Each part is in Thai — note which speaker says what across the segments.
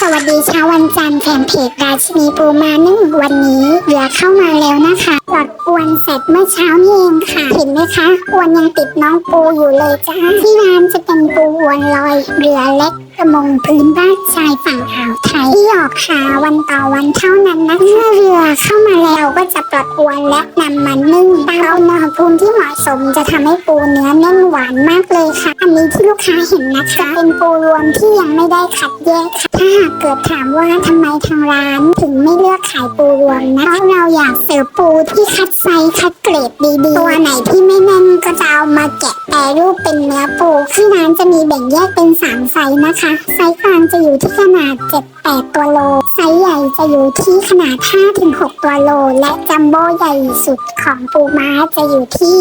Speaker 1: สวัสดีเช้าวันจันทร์แฟนเพจราชินีปูมานึ่งวันนี้เหลือเข้ามาแล้วนะคะปลดอวนเสร็จเมื่อเช้านี่เองค่ะเห็นไหมคะอวนยังติดน้องปูอยู่เลยจ้าที่ร้านจะเป็นปูอวนลอยเรือเล็กประมงพื้นบ้านชายฝั่งอ่าวไทยที่ออกหาวันต่อวันเท่านั้นนะเมื่อเรือเข้ามาแล้วก็จะปลดอวนและนำมานึ่งตามอุณหภูมิที่เหมาะสมจะทำให้ปูเนื้อแน่นหวานมากเลยค่ะ อันนี้ที่ลูกค้าเห็นนะคะ เป็นปูรวมที่ยังไม่ได้คัดแยกค่ะถ้าหากเกิดถามว่าทำไมทางร้าน ถึงไม่เลือกขายปูรวมนะเพราะเราอยากเสิร์ฟปูที่คัดไซส์คัดเกรดดีๆ ตัวไหนที่ไม่แน่นก็จะเอามาแกะแปรรูปเป็นเนื้อปูที่ร้านจะมีแบ่งแยกเป็น 3 ไซส์นะคะ ไซส์กลางจะอยู่ที่ขนาด 7-8 ตัวโล ไซส์ใหญ่จะอยู่ที่ขนาด 5-6 ตัวโล และจัมโบ้ใหญ่สุดของปูม้าจะอยู่ที่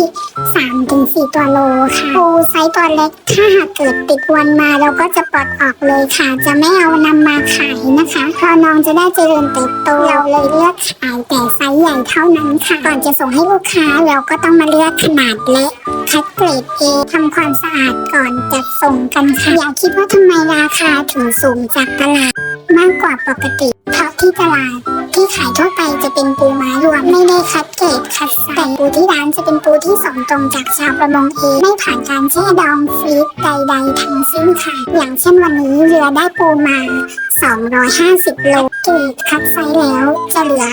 Speaker 1: 3-4 ตัวโลค่ะ ปูไซส์ตัวเล็กถ้าหากเกิดติดวันมาเราก็จะปลดออกเลยค่ะ จะไม่เอานำมาขายนะคะเพราะน้องจะได้เจริญเติบโตเราเลยเลือกขายแต่ไซส์ใหญ่เท่านั้นค่ะ ก่อนจะส่งให้ลูกค้าเราก็ต้องมาเลือกขนาดเล็กคัดเกรดเอทำความสะอาดก่อนจัดส่งกันค่ะอย่าคิดว่าทำไมราคาถึงสูงจากตลาดมากกว่าปกติเพราะที่ตลาดที่ขายทั่ว แต่ปูที่ร้านจะเป็นปูที่ส่งตรงจากชาวประมงเองไม่ผ่านการแช่ดองฟรีซใดๆทั้งสิ้นค่ะ อย่างเช่นวันนี้เรือได้ปูมา 250 โลเกรดคัดไซส์แล้วจะเหลือ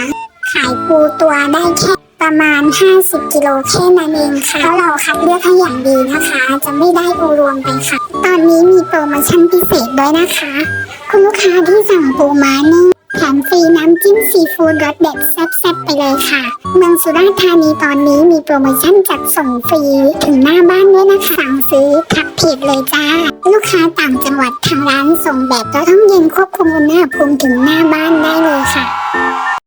Speaker 1: ขายปูตัวได้แค่ประมาณ 50 กิโลแค่นั้นเองค่ะแล้วเราคัดเลือกให้อย่างดีนะคะ จะไม่ได้ปูรวมไปค่ะ ตอนนี้มีโปรโมชั่นพิเศษด้วยนะคะ คุณลูกค้าที่สั่งปูม้านึ่ง แถมฟรีน้ำจิ้มซีฟู้ดรสเด็ดแซ่บๆไปเลยค่ะ เมืองสุราษฎร์ธานีตอนนี้มีโปรโมชั่นจัดส่งฟรี ถึงหน้าบ้านด้วยนะคะสั่งซื้อทักเพจเลยจ้า ลูกค้าต่างจังหวัดทางร้านส่งแบบเราต้องเย็นควบคุมอุณหภูมิถึงหน้าบ้านได้เลยค่ะ